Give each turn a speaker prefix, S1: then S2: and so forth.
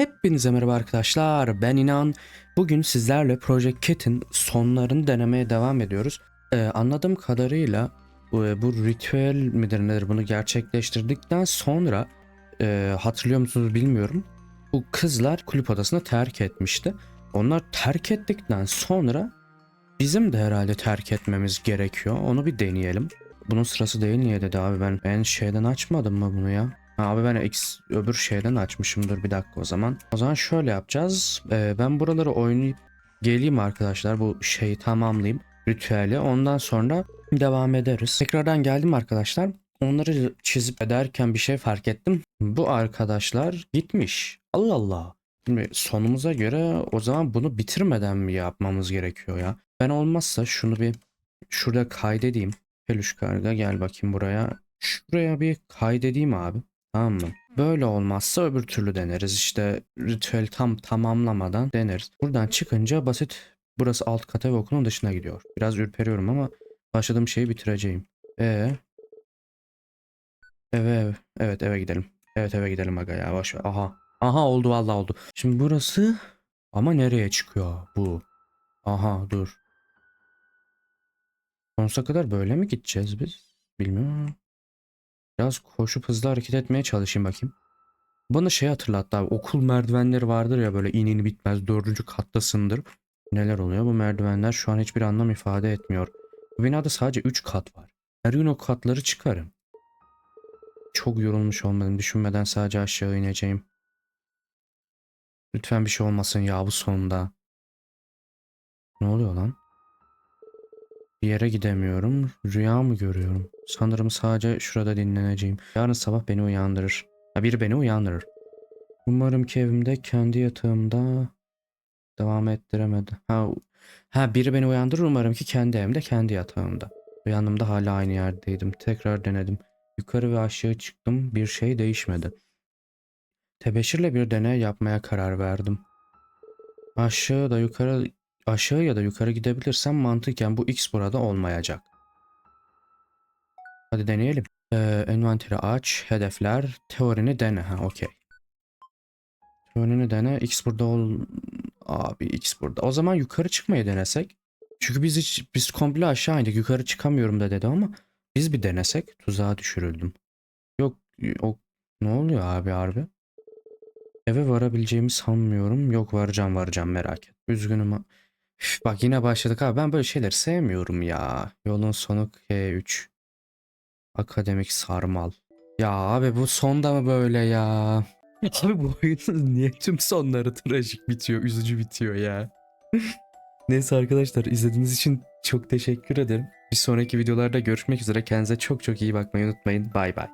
S1: Hepinize merhaba arkadaşlar. Ben İnan. Bugün sizlerle Project Cat'in sonlarını denemeye devam ediyoruz. Ee, anladığım kadarıyla bu, bu ritüel midir nedir bunu gerçekleştirdikten sonra e, hatırlıyor musunuz bilmiyorum. Bu kızlar kulüp odasını terk etmişti. Onlar terk ettikten sonra bizim de herhalde terk etmemiz gerekiyor. Onu bir deneyelim. Bunun sırası değil niye dedi abi ben ben şeyden açmadım mı bunu ya? Abi ben X öbür şeyden açmışımdır bir dakika o zaman. O zaman şöyle yapacağız. Ee, ben buraları oynayıp geleyim arkadaşlar bu şeyi tamamlayayım. Ritüeli ondan sonra devam ederiz. Tekrardan geldim arkadaşlar. Onları çizip ederken bir şey fark ettim. Bu arkadaşlar gitmiş. Allah Allah. Şimdi sonumuza göre o zaman bunu bitirmeden mi yapmamız gerekiyor ya? Ben olmazsa şunu bir şurada kaydedeyim. Peluş karga gel bakayım buraya. Şuraya bir kaydedeyim abi. Tamam mı? Böyle olmazsa öbür türlü deneriz. İşte ritüel tam tamamlamadan deneriz. Buradan çıkınca basit burası alt kata ve okulun dışına gidiyor. Biraz ürperiyorum ama başladığım şeyi bitireceğim. E Eve ev. Evet eve gidelim. Evet eve gidelim aga ya boş ver. Aha. Aha oldu vallahi oldu. Şimdi burası ama nereye çıkıyor bu? Aha dur. Sonsuza kadar böyle mi gideceğiz biz? Bilmiyorum. Biraz koşup hızlı hareket etmeye çalışayım bakayım. Bana şey hatırlattı abi. Okul merdivenleri vardır ya böyle inini bitmez. Dördüncü kattasındır. Neler oluyor? Bu merdivenler şu an hiçbir anlam ifade etmiyor. Bu binada sadece 3 kat var. Her gün o katları çıkarım. Çok yorulmuş olmadım. Düşünmeden sadece aşağı ineceğim. Lütfen bir şey olmasın ya bu sonda. Ne oluyor lan? Bir yere gidemiyorum. Rüya mı görüyorum? Sanırım sadece şurada dinleneceğim. Yarın sabah beni uyandırır. Ha, biri beni uyandırır. Umarım ki evimde kendi yatağımda devam ettiremedi. Ha, ha biri beni uyandırır umarım ki kendi evimde kendi yatağımda. Uyandığımda hala aynı yerdeydim. Tekrar denedim. Yukarı ve aşağı çıktım. Bir şey değişmedi. Tebeşirle bir deney yapmaya karar verdim. Aşağı da yukarı aşağı ya da yukarı gidebilirsem mantıken bu x burada olmayacak. Hadi deneyelim. Ee, envanteri aç, hedefler, teorini dene. Ha okey. Teorini dene, x burada ol... Abi x burada. O zaman yukarı çıkmayı denesek. Çünkü biz hiç, biz komple aşağı indik. Yukarı çıkamıyorum da dedi ama biz bir denesek tuzağa düşürüldüm. Yok, o ne oluyor abi harbi? Eve varabileceğimi sanmıyorum. Yok varacağım varacağım merak et. Üzgünüm. Üf, bak yine başladık abi. Ben böyle şeyleri sevmiyorum ya. Yolun sonu K3. Akademik sarmal. Ya abi bu sonda mı böyle ya? Abi bu oyunun niye tüm sonları trajik bitiyor, üzücü bitiyor ya? Neyse arkadaşlar izlediğiniz için çok teşekkür ederim. Bir sonraki videolarda görüşmek üzere. Kendinize çok çok iyi bakmayı unutmayın. Bay bay.